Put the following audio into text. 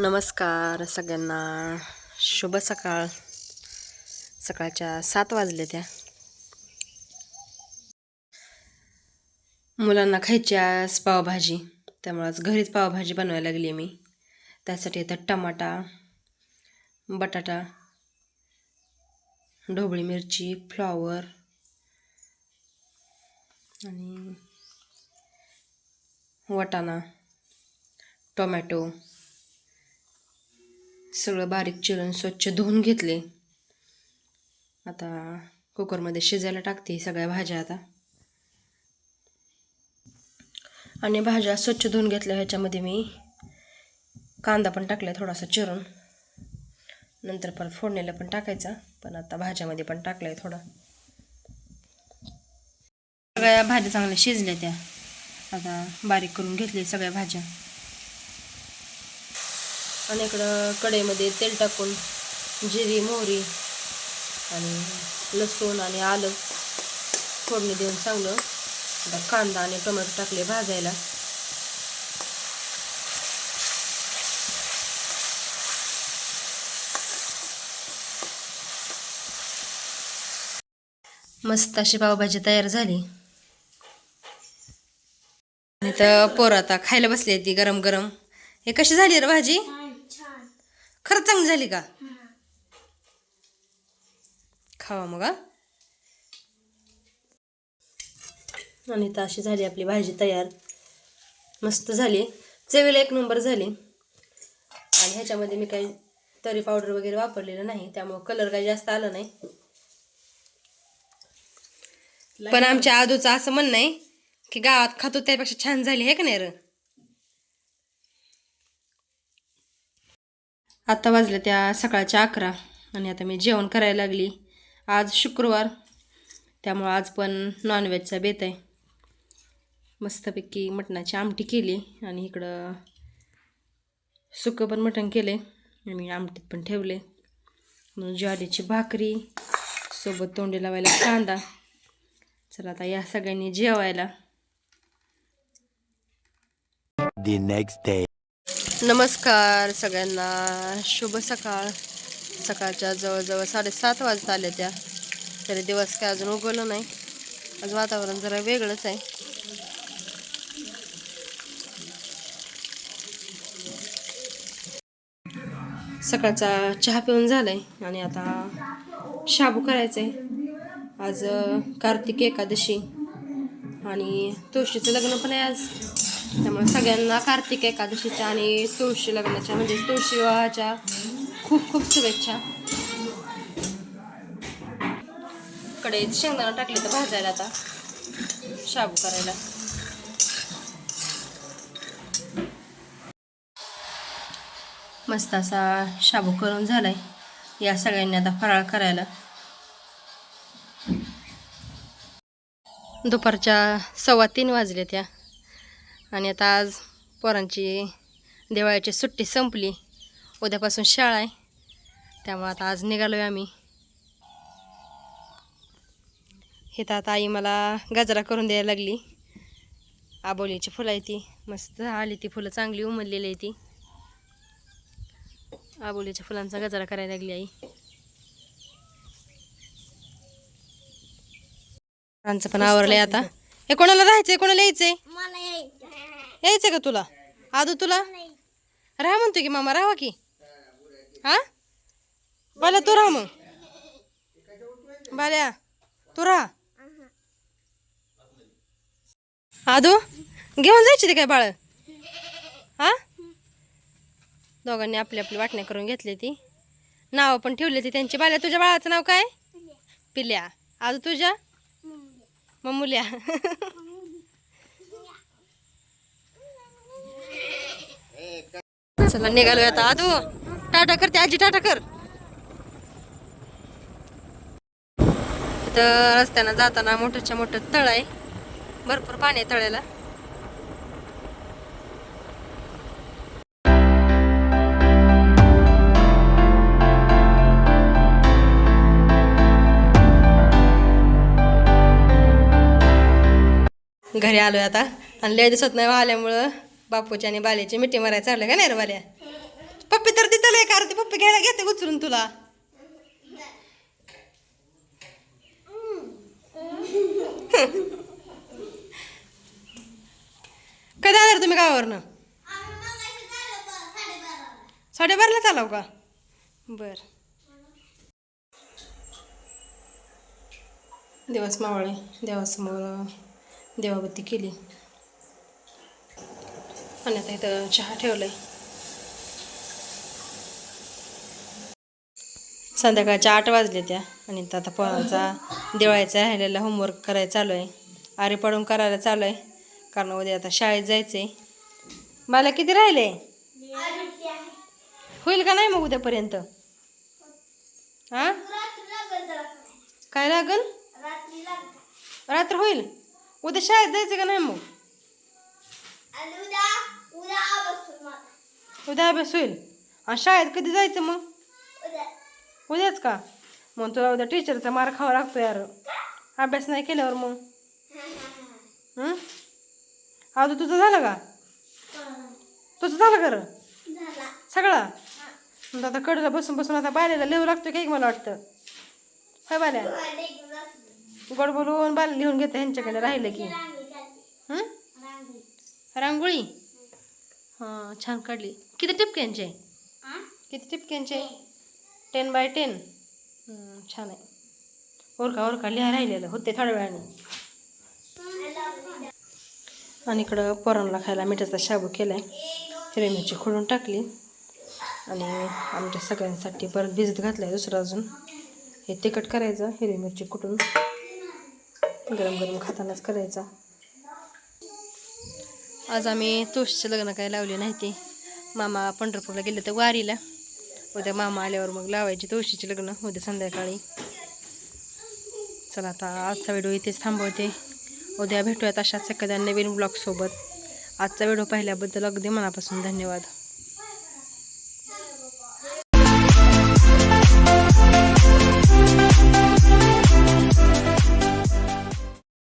नमस्कार सगळ्यांना. शुभ सकाळ. सकाळच्या सात वाजले त्या. मुलांना खायची आज पावभाजी. त्यामुळे आज घरीच पावभाजी बनवायला लागली मी. त्यासाठी इथं टमाटा बटाटा ढोबळी मिरची फ्लॉवर आणि वाटाणा टोमॅटो. सगळं बारीक चिरून स्वच्छ धुवून घेतले. आता कुकरमध्ये शिजायला टाकते सगळ्या भाज्या आता. आणि भाज्या स्वच्छ धुवून घेतल्या ह्याच्यामध्ये मी कांदा पण टाकला थोडासा चिरून. नंतर परत फोडणीला पण टाकायचा पण आता भाज्यामध्ये पण टाकलाय थोडा. सगळ्या भाज्या चांगल्या शिजल्या त्या. आता बारीक करून घेतली सगळ्या भाज्या. आणि इकडं कढईमध्ये तेल टाकून जिरी मोहरी आणि लसूण आणि आलं फोडणी देऊन चांगलं आता कांदा आणि टोमॅटो टाकले भाजायला. मस्त अशी पावभाजी तयार झाली. आणि तर पोरं आता खायला बसली ती गरम गरम हे कशी झाली रे भाजी? खरंच चांगली झाली का? खावा मग. आणि तर अशी झाली आपली भाजी तयार. मस्त झाली. चवीला एक नंबर झाली. आणि ह्याच्यामध्ये मी काही तरी पावडर वगैरे वापरलेलं नाही. त्यामुळं कलर काही जास्त आला नाही. पण आमच्या आदूचं असं म्हणणं आहे की गावात खातो त्यापेक्षा छान झाली आहे का नाही र? आता वाजल्या त्या सकाळच्या अकरा आणि आता मी जेवण करायला लागली. आज शुक्रवार त्यामुळं आज पण नॉनव्हेजचा बेत आहे. मस्तपैकी मटणाची आमटी केली आणि इकडं सुकं पण मटण केले आणि आमटीत पण ठेवले. मग ज्वारीची भाकरी सोबत तोंडी लावायला कांदा. चला आता या सगळ्यांनी जेवायला. The next day. नमस्कार सगळ्यांना. शुभ सकाळ. सकाळच्या जवळजवळ साडेसात वाजता आल्या त्या. तरी दिवस काय अजून उगवलं नाही. आज वातावरण जरा वेगळंच आहे. सकाळचा चहा पिऊन झालाय आणि आता शाबू करायचंय. आज कार्तिक एकादशी आणि तुळशीचं लग्न पण आहे आज. त्यामुळे सगळ्यांना कार्तिक एकादशीच्या आणि तुळशी लग्नाच्या म्हणजे तुळशी विवाहाच्या खूप खूप शुभेच्छा. कडे शेंगदाणा टाकले तर भाजायला आता. शाबू करायला. मस्त असा शाबू करून झालाय. या सगळ्यांनी आता फराळ करायला. दुपारच्या सव्वा तीन वाजले त्या आणि आता आज पोरांची दिवाळीची सुट्टी संपली. उद्यापासून शाळा आहे. त्यामुळे आता आज निघालो आहे आम्ही. हे तर आता आई मला गजरा करून द्यायला लागली. आबोलीची फुलं आहे ती. मस्त आली ती फुलं चांगली उमललेली आहे ती. आबोलीच्या फुलांचा गजरा करायला लागली आई. आमचं पण आवरलंय आता. हे कोणाला राहायचंय? कोणाला यायचंय? यायचंय. का तुला? आदू तुला? राहा म्हणतो की मामा राहा की. हा? बाल्या तू राहा मग. बाल्या तू राहा. आदू घेऊन जायची ते काय बाळ? हा? दोघांनी आपली आपली वाटण्या करून घेतली ती. नावं पण ठेवली ती त्यांची. बाल्या तुझ्या बाळाचं नाव काय? पिल्या. आदू तुझ्या? मम्मुल्या चला निघालो आता. आदू टाटा करते आजी टाटा कर. तर रस्त्यानं जाताना मोठ्याच्या मोठं तळ आहे. भरपूर पाणी आहे तळ्याला. घरी आलो आता. आणि लय दिसत नाही हो आल्यामुळं बापूची आणि बाल्याची मिठी मारायला चाललं का नाही रे बाल्या? पप्पी तर तिथं का कार पप्पी घ्यायला घेते उचलून तुला. कधी आलं तुम्ही गावावरनं? साडेबाराला चालाव का? बर. दिवस मावळे देवासमोर देवाबत्ती केली. आणि आता इथं चहा ठेवलाय. संध्याकाळच्या आठ वाजले त्या. आणि आता पोरांचा दिवाळीचा राहिलेला होमवर्क करायला चालू आहे आरे पडून करायला चालू आहे कारण उद्या आता शाळेत जायचंय. मला किती राहिले? होईल का नाही मग उद्यापर्यंत? हा? काय लागन रात्र होईल? उद्या शाळेत जायचं का नाही मग? उद्या अभ्यास होईल? आणि शाळेत कधी जायचं मग? उद्याच का? मग तुला उद्या टीचरचा मार खावा लागतो यार. अभ्यास नाही केल्यावर मग. हं? आता तुझं झालं का? तुझं झालं खरं? सगळा? आता कडला बसून बसून आता बाल्याला लिहू लागतो की मला वाटतं? काय बाल्या गोड बोलून बाल लिहून घेते ह्यांच्याकडे राहिलं की. रांगोळी? हां छान काढली. किती टिपक्यांचे आहे किती टिपक्यांचे आहे टेन बाय टेन छान आहे. ओरखा ओरखा लिहा राहिलेलं. होते थोड्या वेळाने. आणि इकडं पोरांना खायला मिठाचा शाबू केला आहे हिरवी मिरची खोडून टाकली. आणि आमच्या सगळ्यांसाठी परत भिजत घातला आहे दुसरं अजून. हे तिखट करायचं हिरवी मिरची कुटून. गरम गरम खातानाच करायचा. आज आम्ही तुळशीचं लग्न काय लावले नाही ते. मामा पंढरपूरला गेले तर वारीला. उद्या मामा आल्यावर मग लावायचे तुळशीचे लग्न उद्या संध्याकाळी. चला आता आजचा व्हिडिओ इथेच थांबवते. उद्या भेटूयात अशाच एखाद्या नवीन ब्लॉगसोबत. आजचा व्हिडिओ पाहिल्याबद्दल अगदी मनापासून धन्यवाद.